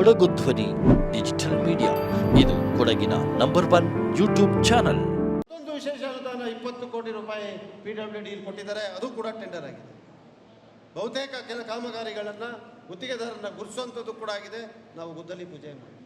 ಕೊಡಗು ಧ್ವನಿ, digital media. ಇದು ಕೊಡಗಿನ ನಂಬರ್ ಒನ್ ಯೂಟ್ಯೂಬ್ ಚಾನಲ್. ಮತ್ತೊಂದು ವಿಶೇಷ ಅನುದಾನ ಇಪ್ಪತ್ತು ಕೋಟಿ ರೂಪಾಯಿ ಪಿ ಡಬ್ಲ್ಯೂ ಡಿ ಕೊಟ್ಟಿದ್ದಾರೆ. ಅದು ಕೂಡ ಟೆಂಡರ್ ಆಗಿದೆ. ಬಹುತೇಕ ಕೆಲ ಕಾಮಗಾರಿಗಳನ್ನು ಗುತ್ತಿಗೆದಾರರನ್ನ ಗುರುಸುವಂಥದ್ದು ಕೂಡ ಆಗಿದೆ. ನಾವು ಗುದ್ದಲಿ ಪೂಜೆ ಮಾಡಿ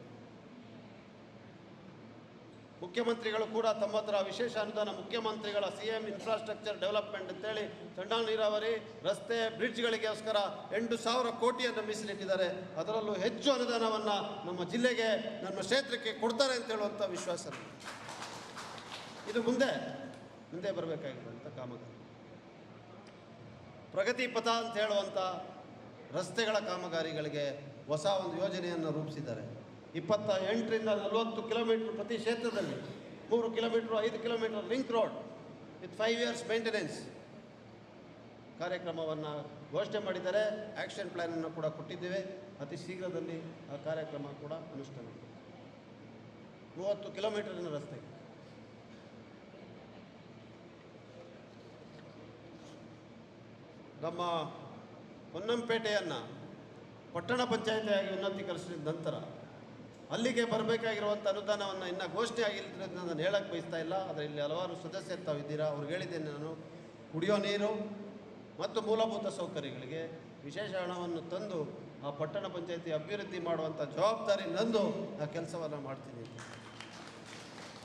ಮುಖ್ಯಮಂತ್ರಿಗಳು ಕೂಡ ತಮ್ಮ ಹತ್ರ ವಿಶೇಷ ಅನುದಾನ, ಮುಖ್ಯಮಂತ್ರಿಗಳ ಸಿ ಎಂ ಇನ್ಫ್ರಾಸ್ಟ್ರಕ್ಚರ್ ಡೆವಲಪ್ಮೆಂಟ್ ಅಂತೇಳಿ ಸಣ್ಣ ನೀರಾವರಿ, ರಸ್ತೆ, ಬ್ರಿಡ್ಜ್ಗಳಿಗೋಸ್ಕರ ಎಂಟು ಸಾವಿರ ಕೋಟಿಯನ್ನು ಮೀಸಲಿಟ್ಟಿದ್ದಾರೆ. ಅದರಲ್ಲೂ ಹೆಚ್ಚು ಅನುದಾನವನ್ನು ನಮ್ಮ ಜಿಲ್ಲೆಗೆ, ನಮ್ಮ ಕ್ಷೇತ್ರಕ್ಕೆ ಕೊಡ್ತಾರೆ ಅಂತ ಹೇಳುವಂಥ ವಿಶ್ವಾಸ. ಇದು. ಮುಂದೆ ಮುಂದೆ ಬರಬೇಕಾಗಿರುವಂಥ ಕಾಮಗಾರಿ. ಪ್ರಗತಿ ಪಥ ಅಂತ ಹೇಳುವಂಥ ರಸ್ತೆಗಳ ಕಾಮಗಾರಿಗಳಿಗೆ ಹೊಸ ಒಂದು ಯೋಜನೆಯನ್ನು ರೂಪಿಸಿದ್ದಾರೆ. ಇಪ್ಪತ್ತ ಎಂಟರಿಂದ ನಲವತ್ತು ಕಿಲೋಮೀಟ್ರ್ ಪ್ರತಿ ಕ್ಷೇತ್ರದಲ್ಲಿ, ಮೂರು ಕಿಲೋಮೀಟ್ರ್, ಐದು kilometre link road with five years maintenance ಕಾರ್ಯಕ್ರಮವನ್ನು ಘೋಷಣೆ ಮಾಡಿದ್ದಾರೆ. ಆ್ಯಕ್ಷನ್ ಪ್ಲ್ಯಾನನ್ನು ಕೂಡ ಕೊಟ್ಟಿದ್ದೇವೆ. ಅತಿ ಶೀಘ್ರದಲ್ಲಿ ಆ ಕಾರ್ಯಕ್ರಮ ಕೂಡ ಅನುಷ್ಠಾನ ಮೂವತ್ತು ಕಿಲೋಮೀಟರಿನ ರಸ್ತೆ. ನಮ್ಮ ಹೊನ್ನಂಪೇಟೆಯನ್ನು ಪಟ್ಟಣ ಪಂಚಾಯಿತಿಯಾಗಿ ಉನ್ನತೀಕರಿಸಿದ ನಂತರ ಅಲ್ಲಿಗೆ ಬರಬೇಕಾಗಿರುವಂಥ ಅನುದಾನವನ್ನು ಇನ್ನೂ ಘೋಷಣೆ ನಾನು ಹೇಳಕ್ಕೆ ಬಯಸ್ತಾ ಇಲ್ಲ. ಆದರೆ ಇಲ್ಲಿ ಹಲವಾರು ಸದಸ್ಯರು ತಾವಿದ್ದೀರಾ ಅವ್ರಿಗೆ ಹೇಳಿದ್ದೇನೆ ನಾನು. ಕುಡಿಯೋ ನೀರು ಮತ್ತು ಮೂಲಭೂತ ಸೌಕರ್ಯಗಳಿಗೆ ವಿಶೇಷ ಹಣವನ್ನು ತಂದು ಆ ಪಟ್ಟಣ ಪಂಚಾಯತಿ ಅಭಿವೃದ್ಧಿ ಮಾಡುವಂಥ ಜವಾಬ್ದಾರಿ ನಂದು, ಆ ಕೆಲಸವನ್ನು ಮಾಡ್ತೀನಿ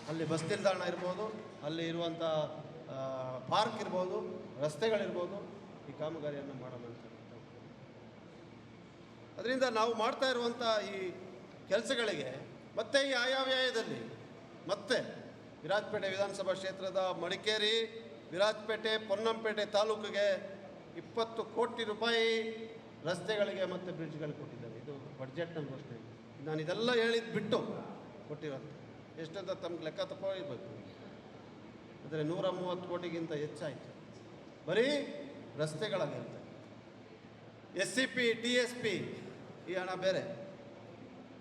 ಅಲ್ಲಿ ಬಸ್ ನಿಲ್ದಾಣ ಇರ್ಬೋದು, ಅಲ್ಲಿ ಇರುವಂಥ ಪಾರ್ಕ್ ಇರ್ಬೋದು, ರಸ್ತೆಗಳಿರ್ಬೋದು, ಈ ಕಾಮಗಾರಿಯನ್ನು ಮಾಡೋಣ ಅಂತ. ಅದರಿಂದ ನಾವು ಮಾಡ್ತಾ ಇರುವಂಥ ಈ ಕೆಲಸಗಳಿಗೆ, ಮತ್ತೆ ಈ ಆಯಾವ್ಯಯದಲ್ಲಿ, ಮತ್ತೆ ವಿರಾಜಪೇಟೆ ವಿಧಾನಸಭಾ ಕ್ಷೇತ್ರದ ಮಡಿಕೇರಿ, ವಿರಾಜಪೇಟೆ, ಪೊನ್ನಂಪೇಟೆ ತಾಲೂಕಿಗೆ ಇಪ್ಪತ್ತು ಕೋಟಿ ರೂಪಾಯಿ ರಸ್ತೆಗಳಿಗೆ ಮತ್ತು ಬ್ರಿಡ್ಜ್ಗಳಿಗೆ ಕೊಟ್ಟಿದ್ದಾರೆ. ಇದು ಬಡ್ಜೆಟ್ನಲ್ಲಿ ಘೋಷಣೆ. ನಾನು ಇದೆಲ್ಲ ಹೇಳಿದ್ದು ಬಿಟ್ಟು ಕೊಟ್ಟಿರೋದು. ಎಷ್ಟಂತ ತಮ್ಗೆ ಲೆಕ್ಕ ತಗೊಳ್ಬೇಕು. ಆದರೆ ನೂರ ಮೂವತ್ತು ಕೋಟಿಗಿಂತ ಹೆಚ್ಚಾಯಿತು. ಬರೀ ರಸ್ತೆಗಳಾಗಿರುತ್ತೆ. S C P T S P ಈ ಹಣ ಬೇರೆ.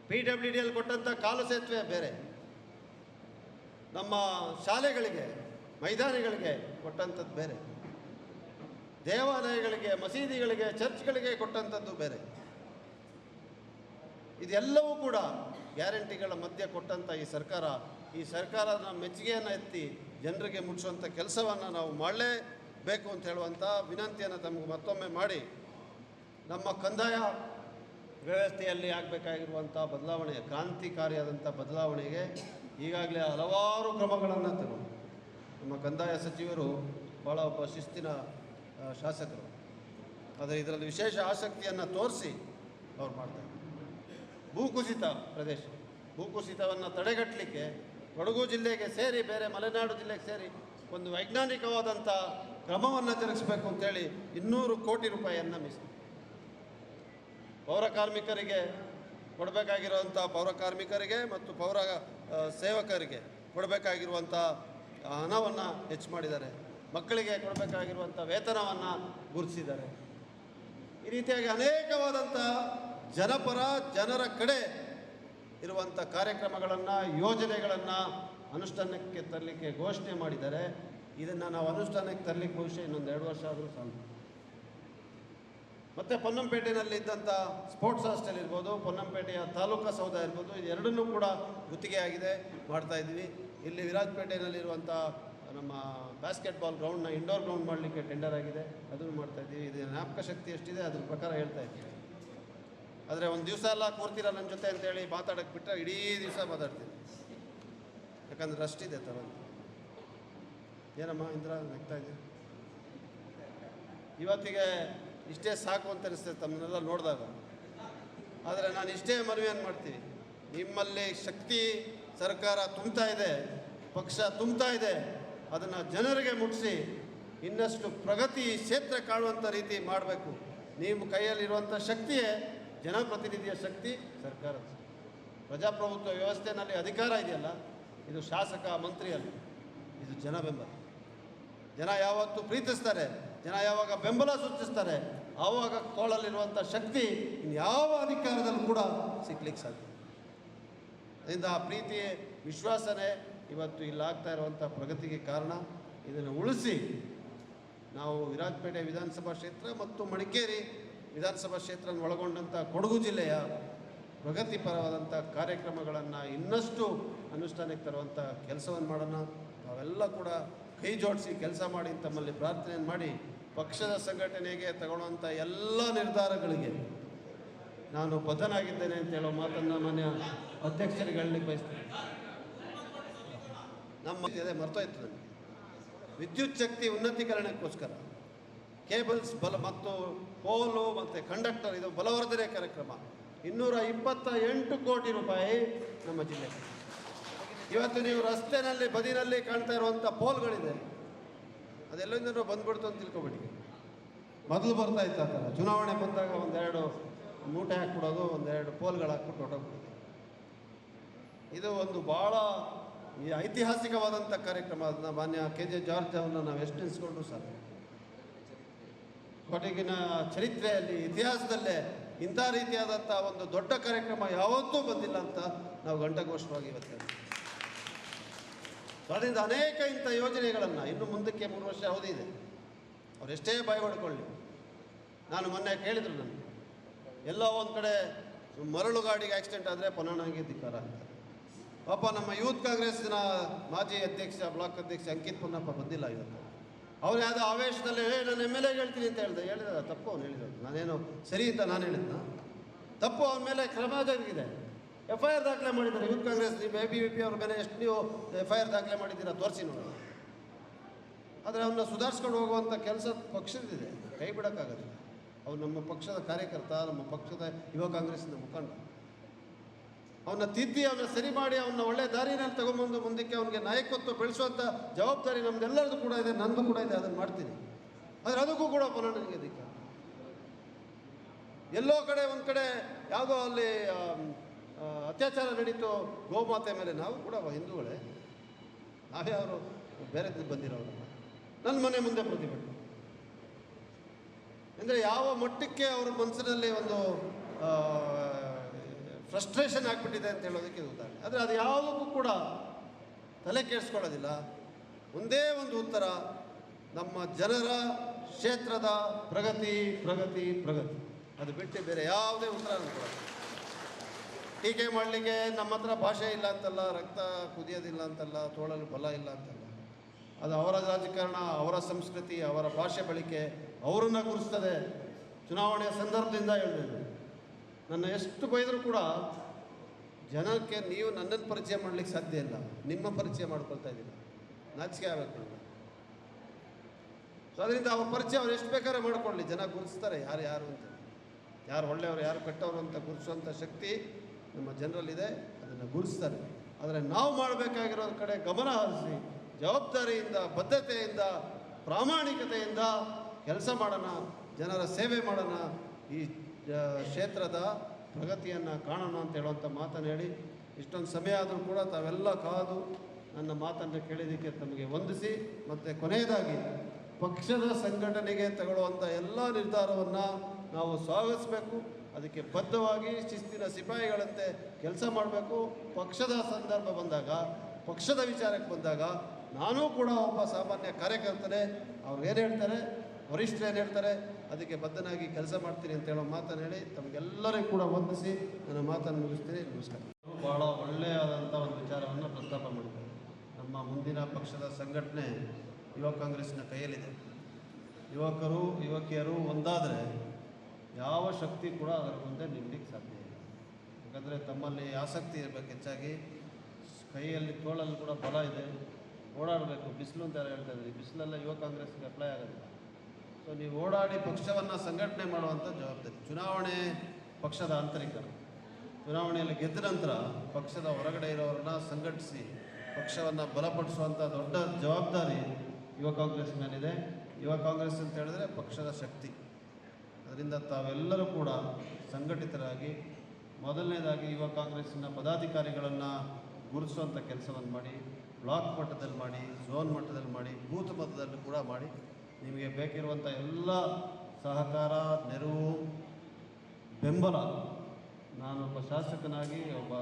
ಪಿ ಡಬ್ಲ್ಯೂ ಡಿ ಎಲ್ ಕೊಟ್ಟಂಥ ಕಾಲು ಸೇತುವೆ ಬೇರೆ. ನಮ್ಮ ಶಾಲೆಗಳಿಗೆ, ಮೈದಾನಗಳಿಗೆ ಕೊಟ್ಟಂಥದ್ದು ಬೇರೆ. ದೇವಾಲಯಗಳಿಗೆ, ಮಸೀದಿಗಳಿಗೆ, ಚರ್ಚ್ಗಳಿಗೆ ಕೊಟ್ಟಂಥದ್ದು ಬೇರೆ. ಇದೆಲ್ಲವೂ ಕೂಡ ಗ್ಯಾರಂಟಿಗಳ ಮಧ್ಯೆ ಕೊಟ್ಟಂಥ ಈ ಸರ್ಕಾರ. ಈ ಸರ್ಕಾರದ ಮೆಚ್ಚುಗೆಯನ್ನು ಎತ್ತಿ ಜನರಿಗೆ ಮುಟ್ಟಿಸುವಂಥ ಕೆಲಸವನ್ನು ನಾವು ಮಾಡಲೇಬೇಕು ಅಂತ ಹೇಳುವಂಥ ವಿನಂತಿಯನ್ನು ತಮಗೆ ಮತ್ತೊಮ್ಮೆ ಮಾಡಿ ನಮ್ಮ ಕಂದಾಯ ವ್ಯವಸ್ಥೆಯಲ್ಲಿ ಆಗಬೇಕಾಗಿರುವಂಥ ಬದಲಾವಣೆ ಕ್ರಾಂತಿಕಾರಿಯಾದಂಥ ಬದಲಾವಣೆಗೆ ಈಗಾಗಲೇ ಹಲವಾರು ಕ್ರಮಗಳನ್ನು ತಗೊಂಡು ನಮ್ಮ ಕಂದಾಯ ಸಚಿವರು ಭಾಳ ಒಬ್ಬ ಶಿಸ್ತಿನ ಶಾಸಕರು. ಆದರೆ ಇದರಲ್ಲಿ ವಿಶೇಷ ಆಸಕ್ತಿಯನ್ನು ತೋರಿಸಿ ಅವ್ರು ಮಾಡ್ತಾರೆ ಭೂಕುಸಿತ ಪ್ರದೇಶ. ಭೂಕುಸಿತವನ್ನು ತಡೆಗಟ್ಟಲಿಕ್ಕೆ ಕೊಡಗು ಜಿಲ್ಲೆಗೆ ಸೇರಿ, ಬೇರೆ ಮಲೆನಾಡು ಜಿಲ್ಲೆಗೆ ಸೇರಿ ಒಂದು ವೈಜ್ಞಾನಿಕವಾದಂಥ ಕ್ರಮವನ್ನು ಜರುಗಿಸಬೇಕು ಅಂತೇಳಿ ಇನ್ನೂರು ಕೋಟಿ ರೂಪಾಯಿಯನ್ನು ಮೀಸಲು ಪೌರ ಕಾರ್ಮಿಕರಿಗೆ ಕೊಡಬೇಕಾಗಿರುವಂಥ ಪೌರ ಕಾರ್ಮಿಕರಿಗೆ ಮತ್ತು ಪೌರ ಸೇವಕರಿಗೆ ಕೊಡಬೇಕಾಗಿರುವಂಥ ಹಣವನ್ನು ಹೆಚ್ಚು ಮಾಡಿದ್ದಾರೆ. ಮಕ್ಕಳಿಗೆ ಕೊಡಬೇಕಾಗಿರುವಂಥ ವೇತನವನ್ನು ಗುರುತಿಸಿದ್ದಾರೆ. ಈ ರೀತಿಯಾಗಿ ಅನೇಕವಾದಂಥ ಜನಪರ, ಜನರ ಕಡೆ ಇರುವಂಥ ಕಾರ್ಯಕ್ರಮಗಳನ್ನು, ಯೋಜನೆಗಳನ್ನು ಅನುಷ್ಠಾನಕ್ಕೆ ತರಲಿಕ್ಕೆ ಘೋಷಣೆ ಮಾಡಿದ್ದಾರೆ. ಇದನ್ನು ನಾವು ಅನುಷ್ಠಾನಕ್ಕೆ ತರಲಿಕ್ಕೆ ಬಹುಶಃ ಇನ್ನೊಂದು ಎರಡು ವರ್ಷ ಆದರೂ ಸಾಲ ಮತ್ತು ಪೊನ್ನಂಪೇಟೆಯಲ್ಲಿ ಇದ್ದಂಥ ಸ್ಪೋರ್ಟ್ಸ್ ಹಾಸ್ಟೆಲ್ ಇರ್ಬೋದು, ಪೊನ್ನಂಪೇಟೆಯ ತಾಲೂಕಾ ಸೌಧ ಇರ್ಬೋದು, ಇದು ಎರಡನ್ನೂ ಕೂಡ ಗುತ್ತಿಗೆ ಆಗಿದೆ ಮಾಡ್ತಾ ಇದ್ದೀವಿ. ಇಲ್ಲಿ ವಿರಾಜ್ಪೇಟೆಯಲ್ಲಿರುವಂಥ ನಮ್ಮ ಬ್ಯಾಸ್ಕೆಟ್ಬಾಲ್ ಗ್ರೌಂಡ್ನ ಇಂಡೋರ್ ಗ್ರೌಂಡ್ ಮಾಡಲಿಕ್ಕೆ ಟೆಂಡರ್ ಆಗಿದೆ. ಅದನ್ನು ಮಾಡ್ತಾ ಇದ್ದೀವಿ. ಇದು ಜ್ಞಾಪಕ ಶಕ್ತಿ ಎಷ್ಟಿದೆ ಅದ್ರ ಪ್ರಕಾರ ಹೇಳ್ತಾ ಇದ್ದೀವಿ ಆದರೆ ಒಂದು ದಿವಸ ಎಲ್ಲ ಕೂರ್ತೀರ ನನ್ನ ಜೊತೆ ಅಂತೇಳಿ ಮಾತಾಡೋಕ್ಕೆ ಬಿಟ್ಟರೆ ಇಡೀ ದಿವಸ ಮಾತಾಡ್ತೀನಿ. ಯಾಕಂದ್ರೆ ಅಷ್ಟಿದೆ ಥರ ಏನಮ್ಮ ಇಂದ್ರ, ನಗ್ತಾ ಇದೆ ಇವತ್ತಿಗೆ ಇಷ್ಟೇ ಸಾಕು ಅಂತ ಅನಿಸ್ತದೆ ತಮ್ಮನ್ನೆಲ್ಲ ನೋಡಿದಾಗ. ಆದರೆ ನಾನು ಇಷ್ಟೇ ಮನವಿಯನ್ನು ಮಾಡ್ತೀನಿ. ನಿಮ್ಮಲ್ಲಿ ಶಕ್ತಿ, ಸರ್ಕಾರ ತುಂಬ್ತಾ ಇದೆ, ಪಕ್ಷ ತುಂಬ್ತಾ ಇದೆ, ಅದನ್ನು ಜನರಿಗೆ ಮುಟ್ಟಿಸಿ ಇನ್ನಷ್ಟು ಪ್ರಗತಿ ಕ್ಷೇತ್ರ ಕಾಣುವಂಥ ರೀತಿ ಮಾಡಬೇಕು. ನಿಮ್ಮ ಕೈಯಲ್ಲಿರುವಂಥ ಶಕ್ತಿಯೇ ಜನಪ್ರತಿನಿಧಿಯ ಶಕ್ತಿ ಸರ್ಕಾರದ ಪ್ರಜಾಪ್ರಭುತ್ವ ವ್ಯವಸ್ಥೆಯಲ್ಲಿ ಅಧಿಕಾರ ಇದೆಯಲ್ಲ, ಇದು ಶಾಸಕ ಮಂತ್ರಿ ಅಲ್ಲ ಇದು ಜನ ಬೆಂಬಲ. ಜನ ಯಾವತ್ತು ಪ್ರೀತಿಸ್ತಾರೆ, ಜನ ಯಾವಾಗ ಬೆಂಬಲ ಸೂಚಿಸ್ತಾರೆ ಆವಾಗ ಕೋಳಲ್ಲಿರುವಂಥ ಶಕ್ತಿ ಇನ್ಯಾವ ಅಧಿಕಾರದಲ್ಲೂ ಕೂಡ ಸಿಗ್ಲಿಕ್ಕೆ ಸಾಧ್ಯ. ಅದರಿಂದ ಆ ಪ್ರೀತಿ ವಿಶ್ವಾಸನೇ ಇವತ್ತು ಇಲ್ಲಾಗ್ತಾ ಇರುವಂಥ ಪ್ರಗತಿಗೆ ಕಾರಣ. ಇದನ್ನು ಉಳಿಸಿ ನಾವು ವಿರಾಜಪೇಟೆ ವಿಧಾನಸಭಾ ಕ್ಷೇತ್ರ ಮತ್ತು ಮಡಿಕೇರಿ ವಿಧಾನಸಭಾ ಕ್ಷೇತ್ರ ಒಳಗೊಂಡಂಥ ಕೊಡಗು ಜಿಲ್ಲೆಯ ಪ್ರಗತಿಪರವಾದಂಥ ಕಾರ್ಯಕ್ರಮಗಳನ್ನು ಇನ್ನಷ್ಟು ಅನುಷ್ಠಾನಕ್ಕೆ ತರುವಂಥ ಕೆಲಸವನ್ನು ಮಾಡೋಣ. ನಾವೆಲ್ಲ ಕೂಡ ಕೈ ಜೋಡಿಸಿ ಕೆಲಸ ಮಾಡಿ, ತಮ್ಮಲ್ಲಿ ಪ್ರಾರ್ಥನೆಯನ್ನು ಮಾಡಿ ಪಕ್ಷದ ಸಂಘಟನೆಗೆ ತಗೊಳ್ಳುವಂಥ ಎಲ್ಲ ನಿರ್ಧಾರಗಳಿಗೆ ನಾನು ಬದ್ಧನಾಗಿದ್ದೇನೆ ಅಂತ ಹೇಳೋ ಮಾತನ್ನು ಮಾನ್ಯ ಅಧ್ಯಕ್ಷರಿಗೆ ಹೇಳಲಿಕ್ಕೆ ಬಯಸ್ತೇನೆ. ನಮ್ಮ ಅದೇ ಮರ್ತೋಯ್ತು ನನಗೆ ವಿದ್ಯುತ್ ಶಕ್ತಿ ಉನ್ನತೀಕರಣಕ್ಕೋಸ್ಕರ ಕೇಬಲ್ಸ್ ಬಲ ಮತ್ತು ಪೋಲು ಮತ್ತು ಕಂಡಕ್ಟರ್ ಇದು ಬಲವರ್ಧನೆ ಕಾರ್ಯಕ್ರಮ ಇನ್ನೂರ ಇಪ್ಪತ್ತ ಎಂಟು ಕೋಟಿ ರೂಪಾಯಿ ನಮ್ಮ ಜಿಲ್ಲೆ ಇವತ್ತು ನೀವು ರಸ್ತೆನಲ್ಲಿ ಬದಿನಲ್ಲಿ ಕಾಣ್ತಾ ಇರುವಂಥ ಪೋಲ್ಗಳಿದೆ. ಅದೆಲ್ಲಿಂದನೂ ಬಂದ್ಬಿಡ್ತು ಅಂತ ತಿಳ್ಕೊಬೇಡಿ. ಮೊದಲು ಬರ್ತಾ ಇತ್ತು ಆ ಥರ. ಚುನಾವಣೆ ಬಂದಾಗ ಒಂದೆರಡು ಮೂಟೆ ಹಾಕ್ಬಿಡೋದು, ಒಂದೆರಡು ಪೋಲ್ಗಳು ಹಾಕ್ಬಿಟ್ಟು ಹೊಟ್ಟೋಗ್ಬಿಡ್ತು ಇದು ಒಂದು ಭಾಳ ಈ ಐತಿಹಾಸಿಕವಾದಂಥ ಕಾರ್ಯಕ್ರಮ. ಅದನ್ನ ಮಾನ್ಯ ಕೆ ಜೆ ಜಾರ್ಜ್ ಅವನ್ನ ನಾವು ಎಷ್ಟು ನಿಲ್ಸ್ಕೊಂಡ್ರು ಸರ್? ಕೊಡಗಿನ ಚರಿತ್ರೆಯಲ್ಲಿ, ಇತಿಹಾಸದಲ್ಲೇ ಇಂಥ ರೀತಿಯಾದಂಥ ಒಂದು ದೊಡ್ಡ ಕಾರ್ಯಕ್ರಮ ಯಾವತ್ತೂ ಬಂದಿಲ್ಲ ಅಂತ ನಾವು ಗಂಟಘೋಷವಾಗಿ ಇವತ್ತು ಅದರಿಂದ ಅನೇಕ ಇಂಥ ಯೋಜನೆಗಳನ್ನು ಇನ್ನು ಮುಂದಕ್ಕೆ ಮೂರು ವರ್ಷ ಅವಧಿ ಇದೆ ಅವ್ರು ಎಷ್ಟೇ ಭಯ ಹೊಡ್ಕೊಳ್ಳಿ. ನಾನು ಮೊನ್ನೆ ಕೇಳಿದ್ರು ನಾನು ಎಲ್ಲ ಒಂದು ಕಡೆ ಮರಳು ಗಾಡಿಗೆ ಆಕ್ಸಿಡೆಂಟ್ ಆದರೆ ಪುನಃಗೆ ಧಿಕ್ಕಾರ ಅಂತ. ಪಾಪ ನಮ್ಮ ಯೂತ್ ಕಾಂಗ್ರೆಸ್ನ ಮಾಜಿ ಅಧ್ಯಕ್ಷ, ಬ್ಲಾಕ್ ಅಧ್ಯಕ್ಷ ಅಂಕಿತ್ ಪೊನ್ನಪ್ಪ ಬಂದಿಲ್ಲ ಇವತ್ತು. ಅವ್ರು ಯಾವುದೋ ಆವೇಶದಲ್ಲಿ ನಾನು ಎಂ ಎಲ್ ಎ ಹೇಳ್ತೀನಿ ಅಂತ ಹೇಳಿದೆ. ಹೇಳಿದ, ತಪ್ಪು ಅವ್ನು ಹೇಳಿದ್ರು ನಾನೇನು ಸರಿ ಅಂತ ನಾನು ಹೇಳಿದ್ನ. ತಪ್ಪು ಅವನ ಮೇಲೆ ಕ್ರಮ ಜರುಗಿದೆ. ಎಫ್ ಐ ಆರ್ ದಾಖಲೆ ಮಾಡಿದ್ದಾರೆ. Youth Congress A B V P ಅವ್ರ ಮೇಲೆ ಎಷ್ಟು ನೀವು ಎಫ್ ಐ ಆರ್ ದಾಖಲೆ ಮಾಡಿದ್ದೀರಾ, ತೋರಿಸಿ ನೋಡಿ. ಆದರೆ ಅವನ್ನ ಸುಧಾರಿಸ್ಕೊಂಡು ಹೋಗುವಂಥ ಕೆಲಸ ಪಕ್ಷದಿದೆ ಕೈ ಬಿಡೋಕ್ಕಾಗಲ್ಲ. ಅವ್ರು ನಮ್ಮ ಪಕ್ಷದ ಕಾರ್ಯಕರ್ತ, ನಮ್ಮ ಪಕ್ಷದ ಯುವ ಕಾಂಗ್ರೆಸ್ನ ಮುಖಂಡ. ಅವನ್ನ ತಿದ್ದಿ ಅವನ್ನ ಸರಿ ಮಾಡಿ ಅವನ್ನ ಒಳ್ಳೆ ದಾರಿನಲ್ಲಿ ತಗೊಂಬಂದು ಮುಂದಕ್ಕೆ ಅವನಿಗೆ ನಾಯಕತ್ವ ಬೆಳೆಸುವಂಥ ಜವಾಬ್ದಾರಿ ನಮ್ದೆಲ್ಲರದು ಕೂಡ ಇದೆ, ನಂದು ಕೂಡ ಇದೆ, ಅದನ್ನು ಮಾಡ್ತೀನಿ. ಆದರೆ ಅದಕ್ಕೂ ಕೂಡ ನನಗೆ ಅದಕ್ಕೆ ಎಲ್ಲೋ ಕಡೆ ಒಂದು ಕಡೆ, ಯಾವುದೋ ಅಲ್ಲಿ ಅತ್ಯಾಚಾರ ನಡೀತು ಗೋಮಾತೆ ಮೇಲೆ ನಾವು ಕೂಡ ಹಿಂದೂಗಳೇ. ನಾವೇ ಅವರು ಬೇರೆ ಬಂದಿರೋರು. ನನ್ನ ಮನೆ ಮುಂದೆ ಪ್ರತಿಭಟನೆ. ಅಂದರೆ ಯಾವ ಮಟ್ಟಕ್ಕೆ ಅವ್ರ ಮನಸ್ಸಿನಲ್ಲಿ ಒಂದು ಫ್ರಸ್ಟ್ರೇಷನ್ ಆಗಿಬಿಟ್ಟಿದೆ ಅಂತ ಹೇಳೋದಕ್ಕೆ ಇದು ಉದಾಹರಣೆ. ಆದರೆ ಅದು ಯಾವುದಕ್ಕೂ ಕೂಡ ತಲೆ ಕೆಡಿಸ್ಕೊಳ್ಳೋದಿಲ್ಲ. ಒಂದೇ ಒಂದು ಉತ್ತರ, ನಮ್ಮ ಜನರ ಕ್ಷೇತ್ರದ ಪ್ರಗತಿ ಪ್ರಗತಿ ಪ್ರಗತಿ. ಅದು ಬಿಟ್ಟು ಬೇರೆ ಯಾವುದೇ ಉತ್ತರ ಕೊಡಲ್ಲ ಟೀಕೆ ಮಾಡಲಿಕ್ಕೆ ನಮ್ಮ ಹತ್ರ ಭಾಷೆ ಇಲ್ಲ ಅಂತಲ್ಲ, ರಕ್ತ ಕುದಿಯೋದಿಲ್ಲ ಅಂತಲ್ಲ, ತೋಳಲು ಬಲ ಇಲ್ಲ ಅಂತಲ್ಲ. ಅದು ಅವರ ರಾಜಕಾರಣ, ಅವರ ಸಂಸ್ಕೃತಿ, ಅವರ ಭಾಷೆ ಬಳಕೆ ಅವರನ್ನು ಗುರುಸ್ತದೆ ಚುನಾವಣೆಯ ಸಂದರ್ಭದಿಂದ ಹೇಳಿದೆ ನನ್ನ ಎಷ್ಟು ಬೈದರೂ ಕೂಡ ಜನಕ್ಕೆ ನೀವು ನನ್ನನ್ನು ಪರಿಚಯ ಮಾಡಲಿಕ್ಕೆ ಸಾಧ್ಯ ಇಲ್ಲ. ನಿಮ್ಮ ಪರಿಚಯ ಮಾಡ್ಕೊಳ್ತಾ ಇದ್ದೀನಿ. ನಾಚಿಕೆ ಆಗಬೇಕು ಸೊ ಅದರಿಂದ ಅವ್ರ ಪರಿಚಯ ಅವ್ರು ಎಷ್ಟು ಬೇಕಾದ್ರೆ ಮಾಡ್ಕೊಳ್ಳಿ. ಜನ ಗುರುತಿಸ್ತಾರೆ. ಯಾರು ಯಾರು ಅಂತ. ಯಾರು ಒಳ್ಳೆಯವರು, ಯಾರು ಕೆಟ್ಟವರು ಅಂತ ಗುರುತಿಸುವಂಥ ಶಕ್ತಿ ನಮ್ಮ ಜನರಲ್ಲಿದೆ, ಅದನ್ನು ಗುರುಸ್ತಾರೆ ಆದರೆ ನಾವು ಮಾಡಬೇಕಾಗಿರೋ ಕಡೆ ಗಮನ ಹರಿಸಿ, ಜವಾಬ್ದಾರಿಯಿಂದ, ಬದ್ಧತೆಯಿಂದ, ಪ್ರಾಮಾಣಿಕತೆಯಿಂದ ಕೆಲಸ ಮಾಡೋಣ, ಜನರ ಸೇವೆ ಮಾಡೋಣ, ಈ ಕ್ಷೇತ್ರದ ಪ್ರಗತಿಯನ್ನು ಕಾಣೋಣ ಅಂತ ಹೇಳುವಂಥ ಮಾತನ್ನು ಹೇಳಿ, ಇಷ್ಟೊಂದು ಸಮಯ ಆದರೂ ಕೂಡ ತಾವೆಲ್ಲ ಕಾದು ನನ್ನ ಮಾತನ್ನು ಕೇಳಿದ್ದಕ್ಕೆ ತಮಗೆ ವಂದಿಸಿ, ಮತ್ತು ಕೊನೆಯದಾಗಿ ಪಕ್ಷದ ಸಂಘಟನೆಗೆ ತಗೊಳ್ಳುವಂಥ ಎಲ್ಲ ನಿರ್ಧಾರವನ್ನು ನಾವು ಸ್ವಾಗತಿಸಬೇಕು. ಅದಕ್ಕೆ ಬದ್ಧವಾಗಿ ಶಿಸ್ತಿನ ಸಿಪಾಯಿಗಳಂತೆ ಕೆಲಸ ಮಾಡಬೇಕು. ಪಕ್ಷದ ಸಂದರ್ಭ ಬಂದಾಗ, ಪಕ್ಷದ ವಿಚಾರಕ್ಕೆ ಬಂದಾಗ ನಾನೂ ಕೂಡ ಒಬ್ಬ ಸಾಮಾನ್ಯ ಕಾರ್ಯಕರ್ತನೇ. ಅವ್ರು ಏನು ಹೇಳ್ತಾರೆ? ವರಿಷ್ಠರು ಏನು ಹೇಳ್ತಾರೆ? ಅದಕ್ಕೆ ಬದ್ಧನಾಗಿ ಕೆಲಸ ಮಾಡ್ತೀನಿ ಅಂತ ಹೇಳೋ ಮಾತನ್ನು ಹೇಳಿ ತಮಗೆಲ್ಲರಿಗೂ ಕೂಡ ವಂದಿಸಿ ನನ್ನ ಮಾತನ್ನು ಮುಗಿಸ್ತೀನಿ. ನಮಸ್ಕಾರ. ಭಾಳ ಒಳ್ಳೆಯದಾದಂಥ ಒಂದು ವಿಚಾರವನ್ನು ಪ್ರಸ್ತಾಪ ಮಾಡಿದ್ದಾರೆ ನಮ್ಮ ಮುಂದಿನ ಪಕ್ಷದ ಸಂಘಟನೆ ಯುವ ಕಾಂಗ್ರೆಸ್ನ ಕೈಯಲ್ಲಿದೆ. ಯುವಕರು, ಯುವಕಿಯರು ಒಂದಾದರೆ ಯಾವ ಶಕ್ತಿ ಕೂಡ ಅದರ ಮುಂದೆ ನಿಲ್ಲಲಿಕ್ಕೆ ಸಾಧ್ಯ ಇಲ್ಲ. ಯಾಕಂದರೆ ತಮ್ಮಲ್ಲಿ ಆಸಕ್ತಿ ಇರಬೇಕು ಹೆಚ್ಚಾಗಿ. ಕೈಯಲ್ಲಿ ತೋಳಲ್ಲಿ ಕೂಡ ಬಲ ಇದೆ. ಓಡಾಡಬೇಕು. ಬಿಸಿಲು ಅಂತ ಹೇಳ್ತಾ ಇದ್ದೀವಿ ಬಿಸಿಲೆಲ್ಲ ಯುವ ಕಾಂಗ್ರೆಸ್ಗೆ ಅಪ್ಲೈ ಆಗೋದಿಲ್ಲ. ಸೊ ನೀವು ಓಡಾಡಿ ಪಕ್ಷವನ್ನು ಸಂಘಟನೆ ಮಾಡುವಂಥ ಜವಾಬ್ದಾರಿ. ಚುನಾವಣೆ ಪಕ್ಷದ ಆಂತರಿಕ. ಚುನಾವಣೆಯಲ್ಲಿ ಗೆದ್ದ ನಂತರ ಪಕ್ಷದ ಹೊರಗಡೆ ಇರೋರನ್ನ ಸಂಘಟಿಸಿ, ಪಕ್ಷವನ್ನು ಬಲಪಡಿಸುವಂಥ ದೊಡ್ಡ ಜವಾಬ್ದಾರಿ ಯುವ ಕಾಂಗ್ರೆಸ್ ಮೇಲಿದೆ ಯುವ ಕಾಂಗ್ರೆಸ್ ಅಂತ ಹೇಳಿದ್ರೆ ಪಕ್ಷದ ಶಕ್ತಿ. ಅದರಿಂದ ತಾವೆಲ್ಲರೂ ಕೂಡ ಸಂಘಟಿತರಾಗಿ ಮೊದಲನೇದಾಗಿ ಯುವ ಕಾಂಗ್ರೆಸ್ಸಿನ ಪದಾಧಿಕಾರಿಗಳನ್ನು ಗುರುತಿಸುವಂಥ ಕೆಲಸವನ್ನು ಮಾಡಿ, ಬ್ಲಾಕ್ ಮಟ್ಟದಲ್ಲಿ ಮಾಡಿ, ಝೋನ್ ಮಟ್ಟದಲ್ಲಿ ಮಾಡಿ, ಬೂತ್ ಮಟ್ಟದಲ್ಲಿ ಕೂಡ ಮಾಡಿ ನಿಮಗೆ ಬೇಕಿರುವಂಥ ಎಲ್ಲ ಸಹಕಾರ, ನೆರವು, ಬೆಂಬಲ ನಾನೊಬ್ಬ ಶಾಸಕನಾಗಿ, ಒಬ್ಬ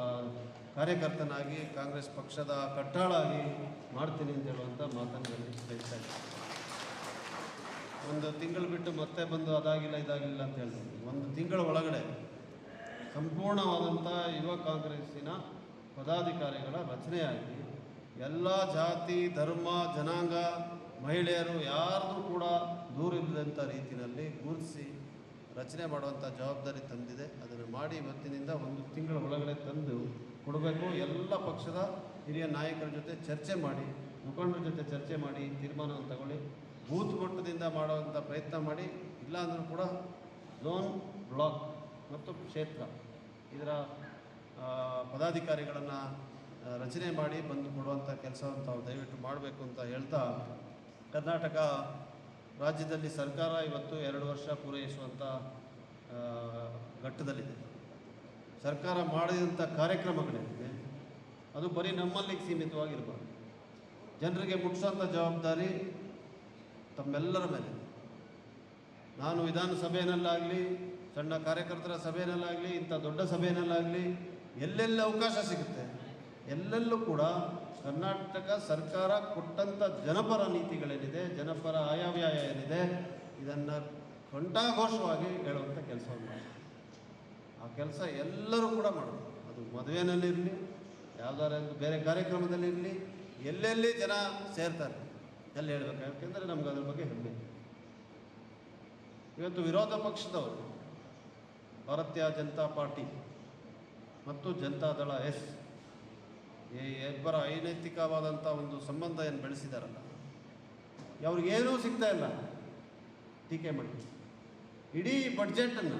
ಕಾರ್ಯಕರ್ತನಾಗಿ, ಕಾಂಗ್ರೆಸ್ ಪಕ್ಷದ ಕಟ್ಟಾಳಾಗಿ ಮಾಡ್ತೀನಿ ಅಂತ ಹೇಳುವಂಥ ಮಾತನ್ನು ಬಯಸ್ತಾ ಇದ್ದೀನಿ. ಒಂದು ತಿಂಗಳು ಬಿಟ್ಟು ಮತ್ತೆ ಬಂದು ಅದಾಗಿಲ್ಲ, ಇದಾಗಿಲ್ಲ ಅಂತ ಹೇಳ್ತೀನಿ ಒಂದು ತಿಂಗಳ ಒಳಗಡೆ ಸಂಪೂರ್ಣವಾದಂಥ ಯುವ ಕಾಂಗ್ರೆಸ್ಸಿನ ಪದಾಧಿಕಾರಿಗಳ ರಚನೆಯಾಗಿ ಎಲ್ಲ ಜಾತಿ, ಧರ್ಮ, ಜನಾಂಗ, ಮಹಿಳೆಯರು ಯಾರ್ದು ಕೂಡ ದೂರಿಲ್ಲದಂಥ ರೀತಿಯಲ್ಲಿ ಗುರುತಿಸಿ ರಚನೆ ಮಾಡುವಂಥ ಜವಾಬ್ದಾರಿ ತಂದಿದೆ. ಅದನ್ನು ಮಾಡಿ ಇವತ್ತಿನಿಂದ ಒಂದು ತಿಂಗಳ ಒಳಗಡೆ ತಂದು ಕೊಡಬೇಕು. ಎಲ್ಲ ಪಕ್ಷದ ಹಿರಿಯ ನಾಯಕರ ಜೊತೆ ಚರ್ಚೆ ಮಾಡಿ, ಮುಖಂಡರ ಜೊತೆ ಚರ್ಚೆ ಮಾಡಿ, ತೀರ್ಮಾನವನ್ನು ತಗೊಳ್ಳಿ. ಮಟ್ಟದಿಂದ ಮಾಡುವಂಥ ಪ್ರಯತ್ನ ಮಾಡಿ, ಇಲ್ಲಾಂದರೂ ಕೂಡ ಝೋನ್ ಬ್ಲಾಕ್ ಮತ್ತು ಕ್ಷೇತ್ರ ಇದರ ಪದಾಧಿಕಾರಿಗಳನ್ನು ರಚನೆ ಮಾಡಿ ಬಂದು ಕೊಡುವಂಥ ಕೆಲಸವನ್ನು ತಾವು ದಯವಿಟ್ಟು ಮಾಡಬೇಕು ಅಂತ ಹೇಳ್ತಾ, ಕರ್ನಾಟಕ ರಾಜ್ಯದಲ್ಲಿ ಸರ್ಕಾರ ಇವತ್ತು ಎರಡು ವರ್ಷ ಪೂರೈಸುವಂಥ ಘಟ್ಟದಲ್ಲಿದೆ. ಸರ್ಕಾರ ಮಾಡಿದಂಥ ಕಾರ್ಯಕ್ರಮಗಳೇನಿದೆ ಅದು ಬರೀ ನಮ್ಮಲ್ಲಿಗೆ ಸೀಮಿತವಾಗಿರಬಾರ್ದು. ಜನರಿಗೆ ಮುಟ್ಟಿಸೋಂಥ ಜವಾಬ್ದಾರಿ ತಮ್ಮೆಲ್ಲರ ಮೇಲೆ. ನಾನು ವಿಧಾನಸಭೆಯಲ್ಲಾಗಲಿ ಸಣ್ಣ ಕಾರ್ಯಕರ್ತರ ಸಭೆಯಲ್ಲಾಗಲಿ ಇಂಥ ದೊಡ್ಡ ಸಭೆಯಲ್ಲಾಗಲಿ ಎಲ್ಲೆಲ್ಲಿ ಅವಕಾಶ ಸಿಗುತ್ತೆ, ಎಲ್ಲೆಲ್ಲೂ ಕೂಡ ಕರ್ನಾಟಕ ಸರ್ಕಾರ ಕೊಟ್ಟಂಥ ಜನಪರ ನೀತಿಗಳೇನಿದೆ, ಜನಪರ ಆಯವ್ಯಯ ಏನಿದೆ, ಇದನ್ನು ಕಂಠಾಘೋಷವಾಗಿ ಹೇಳುವಂಥ ಕೆಲಸವನ್ನು ಆ ಕೆಲಸ ಎಲ್ಲರೂ ಕೂಡ ಮಾಡೋದು ಅದು ಮದುವೆನಲ್ಲಿರಲಿ ಯಾವುದಾದ್ರೂ ಬೇರೆ ಕಾರ್ಯಕ್ರಮದಲ್ಲಿರಲಿ, ಎಲ್ಲೆಲ್ಲಿ ಜನ ಸೇರ್ತಾರೆ ಎಲ್ಲಿ ಹೇಳ್ಬೇಕು? ಯಾಕೆಂದರೆ ನಮ್ಗೆ ಅದ್ರ ಬಗ್ಗೆ ಹೆಮ್ಮೆ. ಇವತ್ತು ವಿರೋಧ ಪಕ್ಷದವರು, ಭಾರತೀಯ ಜನತಾ ಪಾರ್ಟಿ ಮತ್ತು ಜನತಾದಳ ಎಸ್, ಈ ಇಬ್ಬರ ಅನೈತಿಕವಾದಂಥ ಒಂದು ಸಂಬಂಧ ಏನು ಬೆಳೆಸಿದಾರಲ್ಲ ಅವ್ರಿಗೇನೂ ಸಿಗ್ತಾ ಇಲ್ಲ. ಟೀಕೆ ಮಾಡಿ. ಇಡೀ ಬಡ್ಜೆಟನ್ನು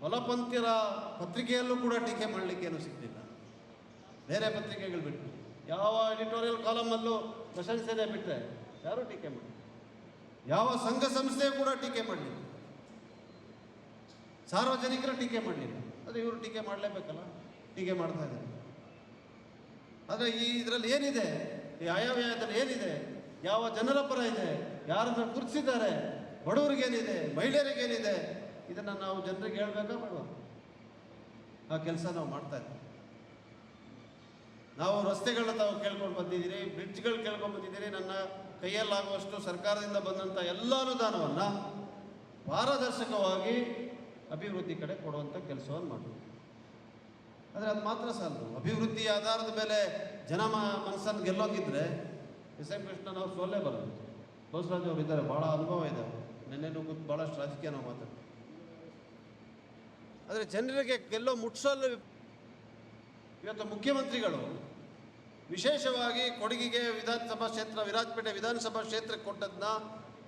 ಹೊಲಪಂಥ್ಯರ ಪತ್ರಿಕೆಯಲ್ಲೂ ಕೂಡ ಟೀಕೆ ಮಾಡಲಿಕ್ಕೇನು ಸಿಗ್ತಿಲ್ಲ. ಬೇರೆ ಪತ್ರಿಕೆಗಳು ಬಿಟ್ಟು. ಯಾವ ಎಡಿಟೋರಿಯಲ್ ಕಾಲಮಲ್ಲೂ ಪ್ರಶಂಸನೆ ಬಿಟ್ಟರೆ ಯಾರು ಟೀಕೆ ಮಾಡಿ? ಯಾವ ಸಂಘ ಸಂಸ್ಥೆ ಕೂಡ ಟೀಕೆ ಮಾಡಲಿಲ್ಲ. ಸಾರ್ವಜನಿಕರ ಟೀಕೆ ಮಾಡಲಿಲ್ಲ. ಅದು ಇವರು ಟೀಕೆ ಮಾಡಲೇಬೇಕಲ್ಲ? ಟೀಕೆ ಮಾಡ್ತಾ ಇದ್ದಾರೆ. ಆದರೆ ಈ ಇದರಲ್ಲಿ ಏನಿದೆ? ಈ ಆಯವ್ಯಯದಲ್ಲಿ ಏನಿದೆ? ಯಾವ ಜನರ ಪರ ಇದೆ? ಯಾರನ್ನು ಕುರ್ಸಿದ್ದಾರೆ ಬಡವರಿಗೇನಿದೆ ಮಹಿಳೆಯರಿಗೇನಿದೆ ಇದನ್ನು ನಾವು ಜನರಿಗೆ ಹೇಳಬೇಕಾ ಬೇಡವಾ ಆ ಕೆಲಸ ನಾವು ಮಾಡ್ತಾ ಇದ್ದೀವಿ. ನಾವು ರಸ್ತೆಗಳನ್ನ ತಾವು ಕೇಳ್ಕೊಂಡು ಬಂದಿದ್ದೀರಿ, ಬ್ರಿಡ್ಜ್ಗಳು ಕೇಳ್ಕೊಂಡು ಬಂದಿದ್ದೀರಿ, ನನ್ನ ಕೈಯಲ್ಲಾಗುವಷ್ಟು ಸರ್ಕಾರದಿಂದ ಬಂದಂಥ ಎಲ್ಲ ಅನುದಾನವನ್ನು ಪಾರದರ್ಶಕವಾಗಿ ಅಭಿವೃದ್ಧಿ ಕಡೆ ಕೊಡುವಂಥ ಕೆಲಸವನ್ನು ಮಾಡಬೇಕು. ಆದರೆ ಅದು ಮಾತ್ರ ಸಾಲದು. ಅಭಿವೃದ್ಧಿ ಆಧಾರದ ಮೇಲೆ ಜನ ಮನಸ್ಸನ್ನು ಗೆಲ್ಲೋಗಿದ್ದರೆ ಎಸ್ ಎಂ ಕೃಷ್ಣನ್ ಅವ್ರು ಸೋಲೇ ಬರೋದು. ಬಸವರಾಜ್ ಅವರು ಇದ್ದಾರೆ, ಭಾಳ ಅನುಭವ ಇದೆ. ನೆನ್ನೆನೂ ಭಾಳಷ್ಟು ರಾಜಕೀಯ ನಾವು ಮಾತಾಡ್ತೀವಿ. ಆದರೆ ಜನರಿಗೆ ಗೆಲ್ಲೋ ಮುಟ್ಸಲು ಇವತ್ತು ಮುಖ್ಯಮಂತ್ರಿಗಳು ವಿಶೇಷವಾಗಿ ಕೊಡಗಿಗೆ ವಿಧಾನಸಭಾ ಕ್ಷೇತ್ರ, ವಿರಾಜಪೇಟೆ ವಿಧಾನಸಭಾ ಕ್ಷೇತ್ರಕ್ಕೆ ಕೊಟ್ಟದನ್ನ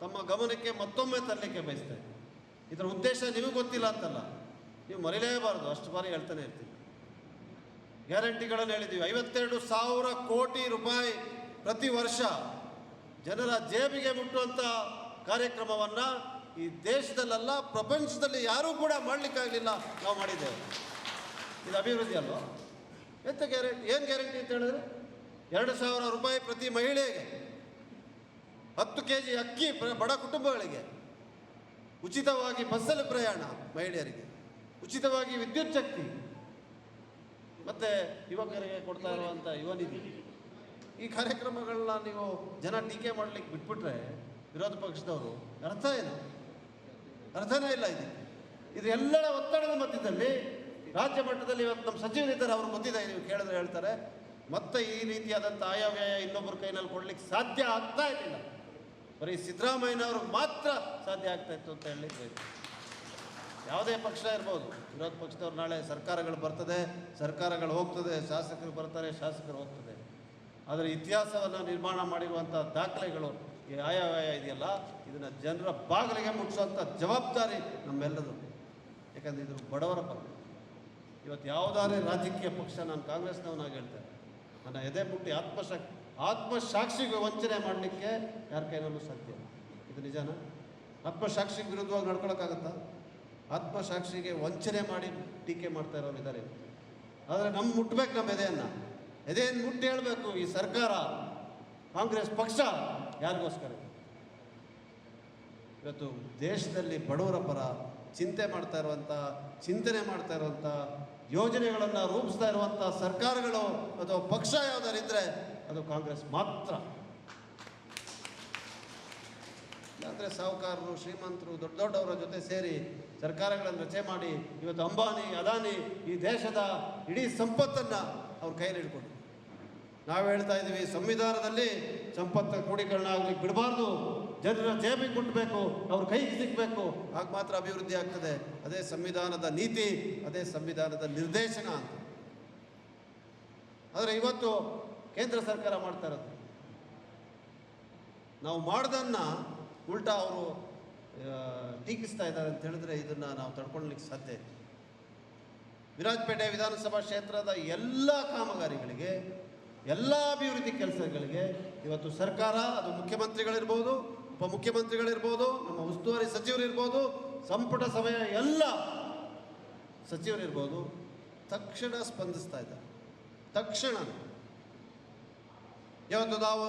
ತಮ್ಮ ಗಮನಕ್ಕೆ ಮತ್ತೊಮ್ಮೆ ತರಲಿಕ್ಕೆ ಬಯಸ್ತೇನೆ ಇದರ ಉದ್ದೇಶ ನಿಮಗೆ ಗೊತ್ತಿಲ್ಲ ಅಂತಲ್ಲ. ನೀವು ಮರಿಲೇಬಾರದು, ಅಷ್ಟು ಬಾರಿ ಹೇಳ್ತಾನೆ ಇರ್ತೀನಿ. ಗ್ಯಾರಂಟಿಗಳನ್ನು ಹೇಳಿದ್ದೀವಿ ಐವತ್ತೆರಡು ಸಾವಿರ ಕೋಟಿ ರೂಪಾಯಿ ಪ್ರತಿ ವರ್ಷ ಜನರ ಜೇಬಿಗೆ ಮುಟ್ಟುವಂಥ ಕಾರ್ಯಕ್ರಮವನ್ನು ಈ ದೇಶದಲ್ಲೆಲ್ಲ, ಪ್ರಪಂಚದಲ್ಲಿ ಯಾರೂ ಕೂಡ ಮಾಡಲಿಕ್ಕಾಗಲಿಲ್ಲ ನಾವು ಮಾಡಿದ್ದೇವೆ. ಇದು ಅಭಿವೃದ್ಧಿ ಅಲ್ವಾ? ಎಂತ ಗ್ಯಾರಂಟಿ? ಏನು ಗ್ಯಾರಂಟಿ ಅಂತ ಹೇಳಿದ್ರೆ ಎರಡು ಸಾವಿರ ರೂಪಾಯಿ ಪ್ರತಿ ಮಹಿಳೆಗೆ, ಹತ್ತು ಕೆ ಜಿ ಅಕ್ಕಿ ಬಡ ಕುಟುಂಬಗಳಿಗೆ ಉಚಿತವಾಗಿ ಬಸ್ಸಲ್ಲಿ ಪ್ರಯಾಣ ಮಹಿಳೆಯರಿಗೆ. ಉಚಿತವಾಗಿ ವಿದ್ಯುತ್ ಶಕ್ತಿ. ಮತ್ತು ಯುವಕರಿಗೆ ಕೊಡ್ತಾ ಇರುವಂಥ ಯುವ ನಿಧಿ ಈ ಕಾರ್ಯಕ್ರಮಗಳನ್ನ ನೀವು ಜನ ಟೀಕೆ ಮಾಡಲಿಕ್ಕೆ ಬಿಟ್ಬಿಟ್ರೆ ವಿರೋಧ ಪಕ್ಷದವರು ಅರ್ಥ ಏನು ಅರ್ಥನೇ ಇಲ್ಲ ಇದು ಇದು ಎಲ್ಲರ ಒತ್ತಡದ ಮಧ್ಯದಲ್ಲಿ ರಾಜ್ಯ ಮಟ್ಟದಲ್ಲಿ ಇವತ್ತು ನಮ್ಮ ಸಚಿವರಿದ್ದಾರೆ, ಅವ್ರು ಗೊತ್ತಿದೆ ನೀವು ಕೇಳಿದ್ರೆ ಹೇಳ್ತಾರೆ. ಮತ್ತೆ ಈ ರೀತಿಯಾದಂಥ ಆಯವ್ಯಯ ಇನ್ನೊಬ್ಬರ ಕೈನಲ್ಲಿ ಕೊಡ್ಲಿಕ್ಕೆ ಸಾಧ್ಯ ಆಗ್ತಾ ಇರಲಿಲ್ಲ. ಬರೀ ಸಿದ್ದರಾಮಯ್ಯನವ್ರಿಗೆ ಮಾತ್ರ ಸಾಧ್ಯ ಆಗ್ತಾ ಇತ್ತು ಅಂತ ಬಯಸ್ತೀನಿ. ಯಾವುದೇ ಪಕ್ಷ ಇರ್ಬೋದು, ವಿರೋಧ ಪಕ್ಷದವ್ರು ನಾಳೆ ಸರ್ಕಾರಗಳು ಬರ್ತದೆ, ಸರ್ಕಾರಗಳು ಹೋಗ್ತದೆ, ಶಾಸಕರು ಬರ್ತಾರೆ, ಶಾಸಕರು ಹೋಗ್ತದೆ. ಆದರೆ ಇತಿಹಾಸವನ್ನು ನಿರ್ಮಾಣ ಮಾಡಿರುವಂಥ ದಾಖಲೆಗಳು, ಈ ಆಯವ್ಯಯ ಇದೆಯಲ್ಲ, ಇದನ್ನು ಜನರ ಬಾಗಿಲಿಗೆ ಮುಟ್ಟಿಸುವಂಥ ಜವಾಬ್ದಾರಿ ನಮ್ಮೆಲ್ಲದು ಯಾಕಂದರೆ ಇದು ಬಡವರ ಪರ. ಇವತ್ತು ಯಾವುದಾದ್ರೆ ರಾಜಕೀಯ ಪಕ್ಷ ನಾನು ಕಾಂಗ್ರೆಸ್ನವನಾಗಿ ಹೇಳ್ತೇನೆ. ನನ್ನ ಎದೆ ಮುಟ್ಟಿ ಆತ್ಮಶಕ್ ಆತ್ಮಸಾಕ್ಷಿಗೆ ವಂಚನೆ ಮಾಡಲಿಕ್ಕೆ ಯಾರ ಕೈನಲ್ಲೂ ಸಾಧ್ಯ. ಇದು ನಿಜನಾ? ಆತ್ಮಸಾಕ್ಷಿಗೆ ವಿರುದ್ಧವಾಗಿ ನಡ್ಕೊಳಕ್ಕಾಗತ್ತಾ? ಆತ್ಮಸಾಕ್ಷಿಗೆ ವಂಚನೆ ಮಾಡಿ ಟೀಕೆ ಮಾಡ್ತಾ ಇರೋರು ಇದ್ದಾರೆ ಆದರೆ ನಮ್ಮ ಮುಟ್ಬೇಕು ನಮ್ಮ ಎದೆಯನ್ನು. ಎದೆಯನ್ನು ಮುಟ್ಟಿ ಹೇಳಬೇಕು ಈ ಸರ್ಕಾರ, ಕಾಂಗ್ರೆಸ್ ಪಕ್ಷ ಯಾರಿಗೋಸ್ಕರ? ಇವತ್ತು ದೇಶದಲ್ಲಿ ಬಡವರ ಪರ ಚಿಂತೆ ಮಾಡ್ತಾ ಇರುವಂಥ ಚಿಂತನೆ ಮಾಡ್ತಾ ಇರುವಂಥ ಯೋಜನೆಗಳನ್ನು ರೂಪಿಸ್ತಾ ಇರುವಂಥ ಸರ್ಕಾರಗಳು ಅಥವಾ ಪಕ್ಷ ಯಾವುದಾರಿದ್ದರೆ ಅದು ಕಾಂಗ್ರೆಸ್ ಮಾತ್ರ. ಇಲ್ಲಾಂದರೆ ಸಾಹುಕಾರರು, ಶ್ರೀಮಂತರು, ದೊಡ್ಡ ದೊಡ್ಡವರ ಜೊತೆ ಸೇರಿ ಸರ್ಕಾರಗಳನ್ನು ರಚನೆ ಮಾಡಿ ಇವತ್ತು ಅಂಬಾನಿ, ಅದಾನಿ ಈ ದೇಶದ ಇಡೀ ಸಂಪತ್ತನ್ನು ಅವ್ರ ಕೈಯಲ್ಲಿ ಇಟ್ಕೊಂಡು ನಾವು ಹೇಳ್ತಾ ಇದ್ದೀವಿ, ಸಂವಿಧಾನದಲ್ಲಿ ಸಂಪತ್ತು ಕ್ರೋಢೀಕರಣ ಆಗ್ಲಿಕ್ಕೆ ಬಿಡಬಾರ್ದು. ಜನರ ಜೇಬಿಗೆ ಮುಟ್ಟಬೇಕು ಅವ್ರ ಕೈಗೆ ಸಿಗಬೇಕು. ಆಗ ಮಾತ್ರ ಅಭಿವೃದ್ಧಿ ಆಗ್ತದೆ. ಅದೇ ಸಂವಿಧಾನದ ನೀತಿ, ಅದೇ ಸಂವಿಧಾನದ ನಿರ್ದೇಶನ ಅಂತ. ಆದರೆ ಇವತ್ತು ಕೇಂದ್ರ ಸರ್ಕಾರ ಮಾಡ್ತಾ ಇರೋದು. ನಾವು ಮಾಡ್ದನ್ನ ಉಲ್ಟಾ ಅವರು ಟೀಕಿಸ್ತಾ ಇದ್ದಾರೆ ಅಂತ ಹೇಳಿದ್ರೆ ಇದನ್ನು ನಾವು ತಡ್ಕೊಳ್ಲಿಕ್ಕೆ ಸಾಧ್ಯ ಇಲ್ಲ. ವಿರಾಜಪೇಟೆ ವಿಧಾನಸಭಾ ಕ್ಷೇತ್ರದ ಎಲ್ಲ ಕಾಮಗಾರಿಗಳಿಗೆ, ಎಲ್ಲ ಅಭಿವೃದ್ಧಿ ಕೆಲಸಗಳಿಗೆ ಇವತ್ತು ಸರ್ಕಾರ, ಅದು ಮುಖ್ಯಮಂತ್ರಿಗಳಿರ್ಬೋದು ಉಪಮುಖ್ಯಮಂತ್ರಿಗಳಿರ್ಬೋದು ನಮ್ಮ ಉಸ್ತುವಾರಿ ಸಚಿವರಿರ್ಬೋದು, ಸಂಪುಟ ಸಭೆಯ ಎಲ್ಲ ಸಚಿವರಿರ್ಬೋದು, ತಕ್ಷಣ ಸ್ಪಂದಿಸ್ತಾ ಇದ್ದಾರೆ. ತಕ್ಷಣ ಇವತ್ತು ನಾವು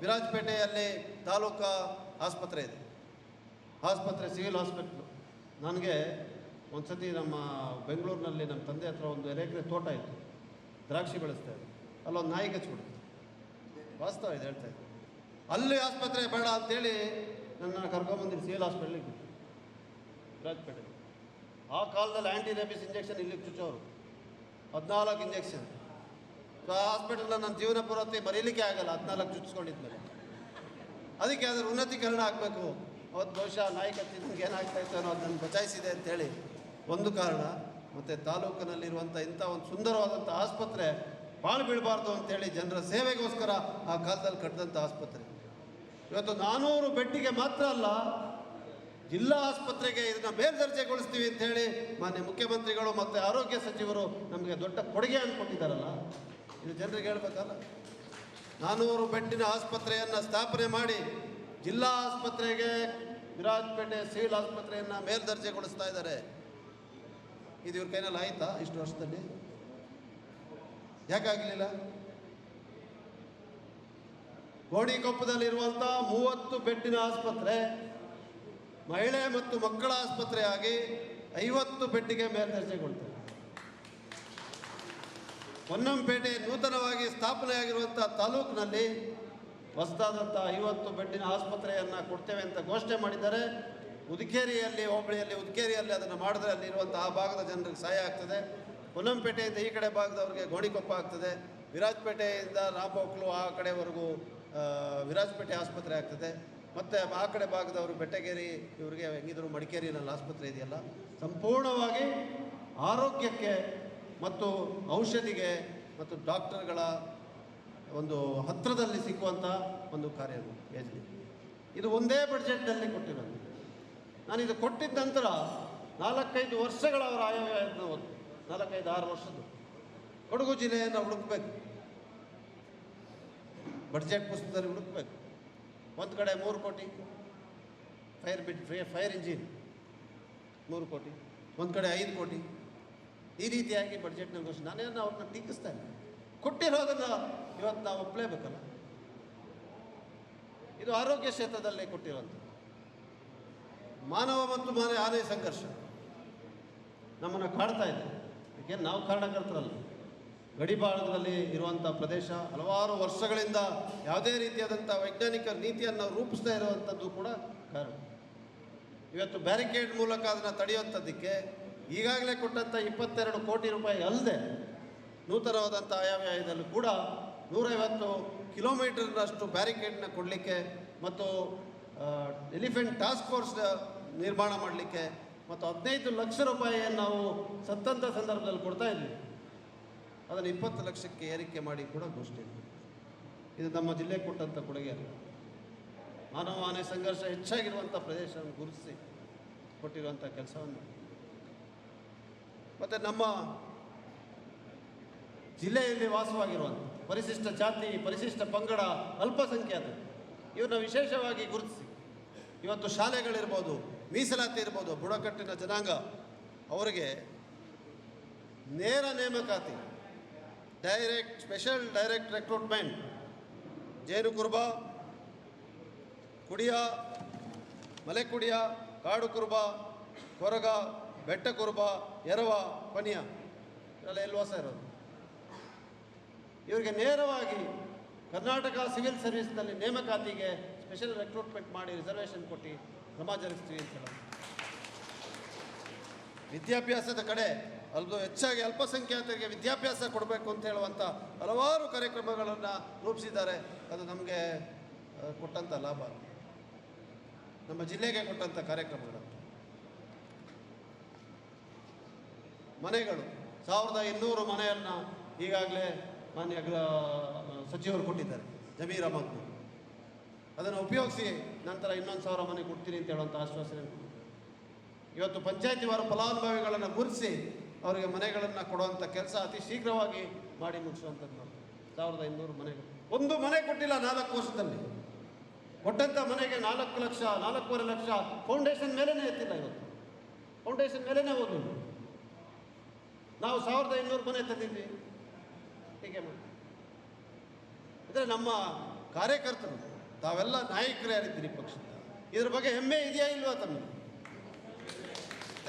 ವಿರಾಜಪೇಟೆಯಲ್ಲಿ ತಾಲೂಕಾ ಆಸ್ಪತ್ರೆ ಇದೆ. ಆಸ್ಪತ್ರೆ, ಸಿವಿಲ್ ಹಾಸ್ಪಿಟ್ಲು. ನನಗೆ ಒಂದು ಸತಿ ನಮ್ಮ ಬೆಂಗಳೂರಿನಲ್ಲಿ ನಮ್ಮ ತಂದೆ ಹತ್ರ ಒಂದು ಎಕರೆ ತೋಟ ಇತ್ತು. ದ್ರಾಕ್ಷಿ ಬೆಳೆಸ್ತಾ ಇದ್ದೆ ಅಲ್ಲೊಂದು ನಾಯಿ ಕಚ್ಬಿಡುತ್ತೆ ವಾಸ್ತವ ಇದೆ ಹೇಳ್ತಾ ಇದ್ದೆ ಅಲ್ಲಿ ಆಸ್ಪತ್ರೆ ಬೇಡ ಅಂತೇಳಿ ನನ್ನ ಕರ್ಕೊಂಬಂದಿದ್ದು ಸಿವಿಲ್ ಹಾಸ್ಪಿಟ್ಲಿಗೆ. ಬಿಟ್ಟು ರಾಜ್ಪೇಟೆ ಆ ಕಾಲದಲ್ಲಿ ಆ್ಯಂಟಿ ರೇಬಿಸ್ ಇಂಜೆಕ್ಷನ್ ಇಲ್ಲಿ ಚುಚ್ಚೋರು ಹದಿನಾಲ್ಕು ಇಂಜೆಕ್ಷನ್. ಸೊ ಆ ಹಾಸ್ಪಿಟಲ್ನ ನನ್ನ ಜೀವನ ಪೂರ್ತಿ ಬರೀಲಿಕ್ಕೆ ಆಗಲ್ಲ ಹದಿನಾಲ್ಕು ಚುಚ್ಕೊಂಡಿದ್ಮೇಲೆ. ಅದಕ್ಕೆ ಅದರ ಉನ್ನತೀಕರಣ ಆಗಬೇಕು. ಅವತ್ತು ಬಹುಶಃ ನಾಯಿ ಕತ್ತಿದಂಗೆ ಏನಾಗ್ತಾ ಇತ್ತು ಅನ್ನೋ ಅದನ್ನು ಬಚಾಯಿಸಿದೆ ಅಂತೇಳಿ ಒಂದು ಕಾರಣ ಮತ್ತು ತಾಲೂಕಿನಲ್ಲಿರುವಂಥ ಇಂಥ ಒಂದು ಸುಂದರವಾದಂಥ ಆಸ್ಪತ್ರೆ ಬಾಳು ಬೀಳಬಾರ್ದು ಅಂತೇಳಿ ಜನರ ಸೇವೆಗೋಸ್ಕರ ಆ ಕಾಲದಲ್ಲಿ ಕಟ್ಟಿದಂಥ ಆಸ್ಪತ್ರೆ. ಇವತ್ತು ನಾನೂರು ಬೆಡ್ಡಿಗೆ ಮಾತ್ರ ಅಲ್ಲ, ಜಿಲ್ಲಾ ಆಸ್ಪತ್ರೆಗೆ ಇದನ್ನ ಮೇಲ್ದರ್ಜೆಗೊಳಿಸ್ತೀವಿ ಅಂತ ಹೇಳಿ ಮಾನ್ಯ ಮುಖ್ಯಮಂತ್ರಿಗಳು ಮತ್ತು ಆರೋಗ್ಯ ಸಚಿವರು ನಮಗೆ ದೊಡ್ಡ ಕೊಡುಗೆ ಅಂದ್ಕೊಟ್ಟಿದ್ದಾರಲ್ಲ ಇದು ಜನರಿಗೆ ಹೇಳ್ಬೇಕಲ್ಲ. ನಾನೂರು ಬೆಡ್ಡಿನ ಆಸ್ಪತ್ರೆಯನ್ನು ಸ್ಥಾಪನೆ ಮಾಡಿ ಜಿಲ್ಲಾ ಆಸ್ಪತ್ರೆಗೆ ವಿರಾಜಪೇಟೆ ಸಿವಿಲ್ ಆಸ್ಪತ್ರೆಯನ್ನು ಮೇಲ್ದರ್ಜೆಗೊಳಿಸ್ತಾ ಇದ್ದಾರೆ. ಇದು ಇವ್ರ ಕೈನಲ್ಲಿ ಆಯ್ತಾ ಇಷ್ಟು ವರ್ಷದಲ್ಲಿ? ಯಾಕಾಗಲಿಲ್ಲ? ಗೋಣಿಕೊಪ್ಪದಲ್ಲಿರುವಂಥ ಮೂವತ್ತು ಬೆಡ್ಡಿನ ಆಸ್ಪತ್ರೆ, ಮಹಿಳೆ ಮತ್ತು ಮಕ್ಕಳ ಆಸ್ಪತ್ರೆಯಾಗಿ ಐವತ್ತು ಬೆಡ್ಡಿಗೆ ಮೇಲ್ದರ್ಜೆಗೊಳ್ತದೆ. ಹೊನ್ನಂಪೇಟೆ ನೂತನವಾಗಿ ಸ್ಥಾಪನೆಯಾಗಿರುವಂಥ ತಾಲೂಕಿನಲ್ಲಿ ಹೊಸದಾದಂಥ ಐವತ್ತು ಬೆಡ್ಡಿನ ಆಸ್ಪತ್ರೆಯನ್ನು ಕೊಡ್ತೇವೆ ಅಂತ ಘೋಷಣೆ ಮಾಡಿದ್ದಾರೆ. ಉದಕೇರಿಯಲ್ಲಿ, ಹೋಬಳಿಯಲ್ಲಿ ಉದ್ಕೇರಿಯಲ್ಲಿ ಅದನ್ನು ಮಾಡಿದ್ರೆ ಅಲ್ಲಿರುವಂಥ ಆ ಭಾಗದ ಜನರಿಗೆ ಸಹಾಯ ಆಗ್ತದೆ. ಹೊನ್ನಂಪೇಟೆಯಿಂದ ಈ ಕಡೆ ಭಾಗದವ್ರಿಗೆ ಗೋಣಿಕೊಪ್ಪ ಆಗ್ತದೆ. ವಿರಾಜಪೇಟೆಯಿಂದ ರಾಮಬೋಕ್ಲು ಆ ಕಡೆವರೆಗೂ ವಿರಾಜಪೇಟೆ ಆಸ್ಪತ್ರೆ ಆಗ್ತದೆ. ಮತ್ತು ಆ ಕಡೆ ಭಾಗದವರು ಬೆಟ್ಟಗೇರಿ ಇವರಿಗೆ ಹೆಂಗಿದ್ರು ಮಡಿಕೇರಿನಲ್ಲಿ ಆಸ್ಪತ್ರೆ ಇದೆಯಲ್ಲ. ಸಂಪೂರ್ಣವಾಗಿ ಆರೋಗ್ಯಕ್ಕೆ ಮತ್ತು ಔಷಧಿಗೆ ಮತ್ತು ಡಾಕ್ಟರ್ಗಳ ಒಂದು ಹತ್ತಿರದಲ್ಲಿ ಸಿಕ್ಕುವಂಥ ಒಂದು ಕಾರ್ಯ ಯೋಜನೆ. ಇದು ಒಂದೇ ಬಡ್ಜೆಟ್ನಲ್ಲಿ ಕೊಟ್ಟಿರೋದು. ನಾನು ಇದು ಕೊಟ್ಟಿದ್ದ ನಂತರ ನಾಲ್ಕೈದು ವರ್ಷಗಳ ಅವರ ಆಯವ್ಯಯವನ್ನು ನಾಲ್ಕೈದು ಆರು ವರ್ಷದ್ದು. ಕೊಡಗು ಜಿಲ್ಲೆಯನ್ನು ಹುಡುಕಬೇಕು. ಬಡ್ಜೆಟ್ ಪುಸ್ತಕದಲ್ಲಿ ಹುಡುಕಬೇಕು. ಒಂದು ಕಡೆ ಮೂರು ಕೋಟಿ ಫೈರ್ ಬಿಟ್ ಫೈರ್ ಇಂಜಿನ್ ಮೂರು ಕೋಟಿ, ಒಂದು ಕಡೆ ಐದು ಕೋಟಿ. ಈ ರೀತಿಯಾಗಿ ಬಡ್ಜೆಟ್ನ ಘೋಷಣೆ ನಾನೇನು ಅವ್ರನ್ನ ಟೀಕಿಸ್ತಾ ಇಲ್ಲ ಕೊಟ್ಟಿರೋದನ್ನು ಇವತ್ತು ನಾವು ಒಪ್ಪಲೇಬೇಕಲ್ಲ ಇದು ಆರೋಗ್ಯ ಕ್ಷೇತ್ರದಲ್ಲೇ ಕೊಟ್ಟಿರೋದು. ಮಾನವ ಮತ್ತು ಮಾನವ ಆದಾಯ ಸಂಘರ್ಷ. ನಮ್ಮನ್ನು ಕಾಡ್ತಾ ಇದೆ. ಏಕೆಂದ್ರೆ ನಾವು ಕಾರಣಕರ್ತರಲ್ಲ. ಗಡಿಭಾಗದಲ್ಲಿ ಇರುವಂಥ ಪ್ರದೇಶ, ಹಲವಾರು ವರ್ಷಗಳಿಂದ ಯಾವುದೇ ರೀತಿಯಾದಂಥ ವೈಜ್ಞಾನಿಕ ನೀತಿಯನ್ನು ರೂಪಿಸ್ತಾ ಇರುವಂಥದ್ದು ಕೂಡ ಕಾರಣ. ಇವತ್ತು ಬ್ಯಾರಿಕೇಡ್ ಮೂಲಕ ಅದನ್ನು ತಡೆಯುವಂಥದ್ದಕ್ಕೆ ಈಗಾಗಲೇ ಕೊಟ್ಟಂಥ ಇಪ್ಪತ್ತೆರಡು ಕೋಟಿ ರೂಪಾಯಿ ಅಲ್ಲದೆ ನೂತನವಾದಂಥ ಆಯವ್ಯಯದಲ್ಲೂ ಕೂಡ ನೂರೈವತ್ತು ಕಿಲೋಮೀಟರ್ನಷ್ಟು ಬ್ಯಾರಿಕೇಡ್ನ ಕೊಡಲಿಕ್ಕೆ ಮತ್ತು ಎಲಿಫೆಂಟ್ ಟಾಸ್ಕ್ ಫೋರ್ಸ್ ನಿರ್ಮಾಣ ಮಾಡಲಿಕ್ಕೆ ಮತ್ತು ಹದಿನೈದು ಲಕ್ಷ ರೂಪಾಯಿಯನ್ನು ನಾವು ಸತ್ತಂಥ ಸಂದರ್ಭದಲ್ಲಿ ಕೊಡ್ತಾ ಇದ್ವಿ. ಅದನ್ನು ಇಪ್ಪತ್ತು ಲಕ್ಷಕ್ಕೆ ಏರಿಕೆ ಮಾಡಿ ಕೂಡ ಘೋಷಣೆ ಇದು ನಮ್ಮ ಜಿಲ್ಲೆ ಕೊಟ್ಟಂಥ ಕೊಡುಗೆ ಅಲ್ಲ. ಮಾನವ ಆನೆ ಸಂಘರ್ಷ ಹೆಚ್ಚಾಗಿರುವಂಥ ಪ್ರದೇಶವನ್ನು ಗುರುತಿಸಿ ಕೊಟ್ಟಿರುವಂಥ ಕೆಲಸವನ್ನು ಮತ್ತು ನಮ್ಮ ಜಿಲ್ಲೆಯಲ್ಲಿ ವಾಸವಾಗಿರುವಂಥ ಪರಿಶಿಷ್ಟ ಜಾತಿ, ಪರಿಶಿಷ್ಟ ಪಂಗಡ, ಅಲ್ಪಸಂಖ್ಯಾತ ಇವನ್ನ ವಿಶೇಷವಾಗಿ ಗುರುತಿಸಿ. ಇವತ್ತು ಶಾಲೆಗಳಿರ್ಬೋದು, ಮೀಸಲಾತಿ ಇರ್ಬೋದು, ಬುಡಕಟ್ಟಿನ ಜನಾಂಗ, ಅವರಿಗೆ ನೇರ ನೇಮಕಾತಿ ಡೈರೆಕ್ಟ್ ಸ್ಪೆಷಲ್ ಡೈರೆಕ್ಟ್ ರೆಕ್ರೂಟ್ಮೆಂಟ್ ಜೇನು ಕುರುಬ ಕುಡಿಯ ಮಲೆ ಕುಡಿಯ ಕಾಡು ಕುರುಬ ಕೊರಗ ಬೆಟ್ಟ ಕುರುಬ ಎರವ ಪನಿಯ ಇವರೆಲ್ಲ ಎಲ್ಲಿ ಇರೋದು? ಇವರಿಗೆ ನೇರವಾಗಿ ಕರ್ನಾಟಕ ಸಿವಿಲ್ ಸರ್ವಿಸ್ನಲ್ಲಿ ನೇಮಕಾತಿಗೆ ಸ್ಪೆಷಲ್ ರೆಕ್ರೂಟ್ಮೆಂಟ್ ಮಾಡಿ ರಿಸರ್ವೇಷನ್ ಕೊಟ್ಟು ಕ್ರಮ ಜರುಗಿಸ್ತೀವಿ ಅಂತ ವಿದ್ಯಾಭ್ಯಾಸದ ಕಡೆ ಅದು ಹೆಚ್ಚಾಗಿ ಅಲ್ಪಸಂಖ್ಯಾತರಿಗೆ ವಿದ್ಯಾಭ್ಯಾಸ ಕೊಡಬೇಕು ಅಂತ ಹೇಳುವಂಥ ಹಲವಾರು ಕಾರ್ಯಕ್ರಮಗಳನ್ನು ರೂಪಿಸಿದ್ದಾರೆ. ಅದು ನಮಗೆ ಕೊಟ್ಟಂಥ ಲಾಭ. ನಮ್ಮ ಜಿಲ್ಲೆಗೆ ಕೊಟ್ಟಂಥ ಕಾರ್ಯಕ್ರಮಗಳು. ಮನೆಗಳು. ಸಾವಿರದ ಇನ್ನೂರು ಮನೆಯನ್ನು ಈಗಾಗಲೇ ಮಾನ್ಯ ಸಚಿವರು ಕೊಟ್ಟಿದ್ದಾರೆ. ಜಮೀರ್ ಅಹಮದ್ ಅದನ್ನು ಉಪಯೋಗಿಸಿ ನಂತರ ಇನ್ನೊಂದು ಸಾವಿರ ಮನೆ ಕೊಡ್ತೀನಿ ಅಂತ ಹೇಳುವಂಥ ಆಶ್ವಾಸನೆ ಇವತ್ತು ಪಂಚಾಯತಿ ವಾರ ಫಲಾನುಭವಿಗಳನ್ನು ಗುರುತಿಸಿ ಅವರಿಗೆ ಮನೆಗಳನ್ನು ಕೊಡುವಂಥ ಕೆಲಸ ಅತಿ ಶೀಘ್ರವಾಗಿ ಮಾಡಿ ಮುಗಿಸುವಂಥದ್ದು ನಾವು. ಸಾವಿರದ ಐನೂರು ಮನೆಗಳು. ಒಂದು ಮನೆ ಕೊಟ್ಟಿಲ್ಲ, ನಾಲ್ಕು ವರ್ಷದಲ್ಲಿ. ಕೊಟ್ಟಂಥ ಮನೆಗೆ ನಾಲ್ಕು ಲಕ್ಷ, ನಾಲ್ಕೂವರೆ ಲಕ್ಷ ಫೌಂಡೇಶನ್ ಮೇಲೇ ಎತ್ತಿಲ್ಲ ಇವತ್ತು. ಫೌಂಡೇಶನ್ ಮೇಲೇ ಹೋದ್ವಿ. ನಾವು ಸಾವಿರದ ಐನೂರು ಮನೆ ತಂದಿದ್ವಿ ಹೀಗೆ ಮಾಡಿ. ಅಂದರೆ ನಮ್ಮ ಕಾರ್ಯಕರ್ತರು, ತಾವೆಲ್ಲ ನಾಯಕರು ಯಾರಿದ್ದೀರಿ ಪಕ್ಷದ? ಇದ್ರ ಬಗ್ಗೆ ಹೆಮ್ಮೆ ಇದೆಯಾ ಇಲ್ವಾ ತಮಗೆ?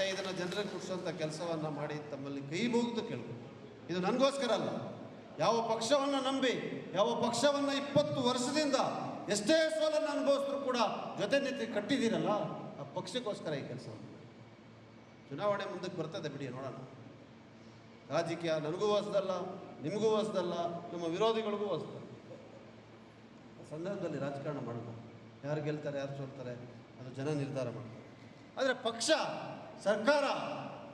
ಮತ್ತೆ ಇದನ್ನು ಜನರಿಗೆ ಕೊಡಿಸುವಂಥ ಕೆಲಸವನ್ನು ಮಾಡಿ ತಮ್ಮಲ್ಲಿ ಕೈ ಮುಗಿದು ಕೇಳಬೇಕು. ಇದು ನನಗೋಸ್ಕರ ಅಲ್ಲ. ಯಾವ ಪಕ್ಷವನ್ನು ನಂಬಿ, ಯಾವ ಪಕ್ಷವನ್ನು ಇಪ್ಪತ್ತು ವರ್ಷದಿಂದ ಎಷ್ಟೇ ಸೋಲನ್ನು ಅನುಭವಿಸಿದ್ರು ಕೂಡ ಜೊತೆ ನಿಂತು ಕಟ್ಟಿದ್ದೀರಲ್ಲ, ಆ ಪಕ್ಷಕ್ಕೋಸ್ಕರ ಈ ಕೆಲಸ. ಚುನಾವಣೆ ಮುಂದಕ್ಕೆ ಬರ್ತದೆ ಬಿಡಿ, ನೋಡೋಣ. ರಾಜಕೀಯ ನನಗೂ ಹೊಸದಲ್ಲ, ನಿಮಗೂ ಹೊಸದಲ್ಲ, ನಮ್ಮ ವಿರೋಧಿಗಳಿಗೂ ಹೊಸದಲ್ಲ. ಸಂದರ್ಭದಲ್ಲಿ ರಾಜಕಾರಣ ಮಾಡೋದು ಯಾರು ಗೆಲ್ತಾರೆ, ಯಾರು ಸೋಲ್ತಾರೆ, ಅದು ಜನ ನಿರ್ಧಾರ ಮಾಡ್ತಾರೆ. ಆದರೆ ಪಕ್ಷ ಸರ್ಕಾರ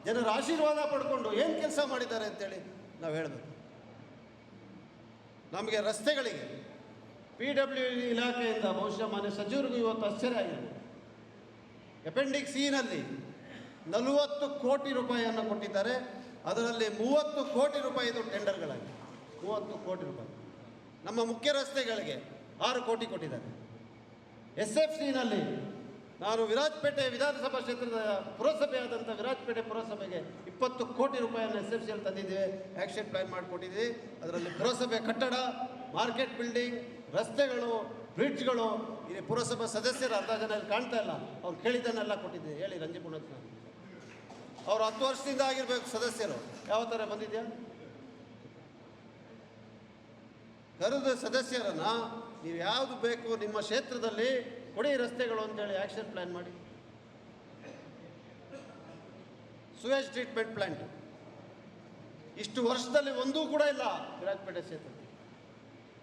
ಜನರ ಆಶೀರ್ವಾದ ಪಡ್ಕೊಂಡು ಏನು ಕೆಲಸ ಮಾಡಿದ್ದಾರೆ ಅಂತೇಳಿ ನಾವು ಹೇಳಬೇಕು. ನಮಗೆ ರಸ್ತೆಗಳಿಗೆ ಪಿ ಡಬ್ಲ್ಯೂ ಇಲಾಖೆಯಿಂದ ಬಹುಶಃ ಮಾನ್ಯ ಸಚಿವರಿಗೂ ಇವತ್ತು ಆಶ್ಚರ್ಯ ಆಗಿದೆ. ಅಪೆಂಡಿಕ್ಸ್ ಸಿನಲ್ಲಿ ನಲವತ್ತು ಕೋಟಿ ರೂಪಾಯಿಯನ್ನು ಕೊಟ್ಟಿದ್ದಾರೆ. ಅದರಲ್ಲಿ ಮೂವತ್ತು ಕೋಟಿ ರೂಪಾಯಿದು ಟೆಂಡರ್ಗಳಾಗಿದೆ ಮೂವತ್ತು ಕೋಟಿ ರೂಪಾಯಿ. ನಮ್ಮ ಮುಖ್ಯ ರಸ್ತೆಗಳಿಗೆ ಆರು ಕೋಟಿ ಕೊಟ್ಟಿದ್ದಾರೆ. ಎಸ್ ಎಫ್ ಸಿನಲ್ಲಿ ನಾನು ವಿರಾಜಪೇಟೆ ವಿಧಾನಸಭಾ ಕ್ಷೇತ್ರದ ಪುರಸಭೆ ಆದಂಥ ವಿರಾಜಪೇಟೆ ಪುರಸಭೆಗೆ ಇಪ್ಪತ್ತು ಕೋಟಿ ರೂಪಾಯಿಯನ್ನು ಎಸ್ ಎಫ್ ಸಿಯಲ್ಲಿ ತಂದಿದ್ದೇವೆ. ಆ್ಯಕ್ಷನ್ ಪ್ಲ್ಯಾನ್ ಮಾಡಿಕೊಟ್ಟಿದ್ದೀವಿ. ಅದರಲ್ಲಿ ಪುರಸಭೆ ಕಟ್ಟಡ ಮಾರ್ಕೆಟ್ ಬಿಲ್ಡಿಂಗ್ ರಸ್ತೆಗಳು ಬ್ರಿಡ್ಜ್ಗಳು ಇಲ್ಲಿ ಪುರಸಭಾ ಸದಸ್ಯರು ಅರ್ಧ ಜನ ಇಲ್ಲಿ ಕಾಣ್ತಾ ಇಲ್ಲ. ಅವ್ರು ಕೇಳಿದ್ದನ್ನೆಲ್ಲ ಕೊಟ್ಟಿದ್ದೀವಿ. ಹೇಳಿ ರಂಜಿಪುಣತ್ ಅವರು ಹತ್ತು ವರ್ಷದಿಂದ ಆಗಿರಬೇಕು ಸದಸ್ಯರು. ಯಾವ ಥರ ಬಂದಿದೆಯಾ? ಕರೆದ ಸದಸ್ಯರನ್ನು ನೀವು ಯಾವುದು ಬೇಕು ನಿಮ್ಮ ಕ್ಷೇತ್ರದಲ್ಲಿ ಕೊಡಿ ರಸ್ತೆಗಳು ಅಂತೇಳಿ ಆ್ಯಕ್ಷನ್ ಪ್ಲ್ಯಾನ್ ಮಾಡಿ. ಸುವೇಜ್ ಟ್ರೀಟ್ಮೆಂಟ್ ಪ್ಲ್ಯಾಂಟ್ ಇಷ್ಟು ವರ್ಷದಲ್ಲಿ ಒಂದೂ ಕೂಡ ಇಲ್ಲ ವಿರಾಜಪೇಟೆ ಕ್ಷೇತ್ರದಲ್ಲಿ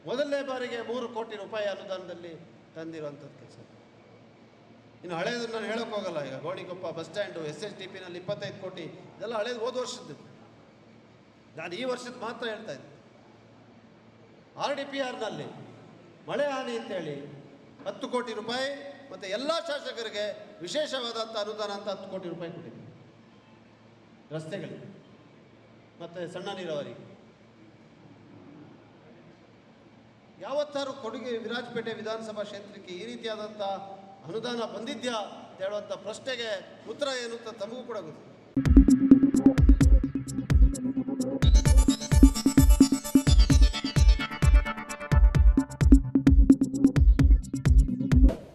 ಮೊದಲನೇ ಬಾರಿಗೆ ಮೂರು ಕೋಟಿ ರೂಪಾಯಿ ಅನುದಾನದಲ್ಲಿ ತಂದಿರುವಂಥದ್ದು ಕೆಲಸ. ಇನ್ನು ಹಳೇದು ನಾನು ಹೇಳೋಕೆ ಹೋಗಲ್ಲ, ಈಗ Gonikoppa bus stand, S S T ಪಿನಲ್ಲಿ ಇಪ್ಪತ್ತೈದು ಕೋಟಿ, ಇದೆಲ್ಲ ಹಳೇದು ಹೋದ ವರ್ಷದ್ದು. ನಾನು ಈ ವರ್ಷದ ಮಾತ್ರ ಹೇಳ್ತಾ ಇದ್ದೆ. ಆರ್ ಡಿ ಪಿ ಆರ್ನಲ್ಲಿ ಮಳೆ ಹಾನಿ ಅಂತೇಳಿ ಹತ್ತು ಕೋಟಿ ರೂಪಾಯಿ ಮತ್ತು ಎಲ್ಲ ಶಾಸಕರಿಗೆ ವಿಶೇಷವಾದಂಥ ಅನುದಾನ ಅಂತ ಹತ್ತು ಕೋಟಿ ರೂಪಾಯಿ ಕೊಟ್ಟಿದ್ದೀವಿ ರಸ್ತೆಗಳು ಮತ್ತು ಸಣ್ಣ ನೀರಾವರಿ ಯಾವತ್ತಾರು ಕೊಡುಗೆ ವಿರಾಜಪೇಟೆ ವಿಧಾನಸಭಾ ಕ್ಷೇತ್ರಕ್ಕೆ ಈ ರೀತಿಯಾದಂಥ ಅನುದಾನ ಬಂದಿದ್ಯಾ ಅಂತ ಹೇಳುವಂಥ ಪ್ರಶ್ನೆಗೆ ಉತ್ತರ ಏನು ಅಂತ ತಮಗೂ ಕೂಡ ಗೊತ್ತು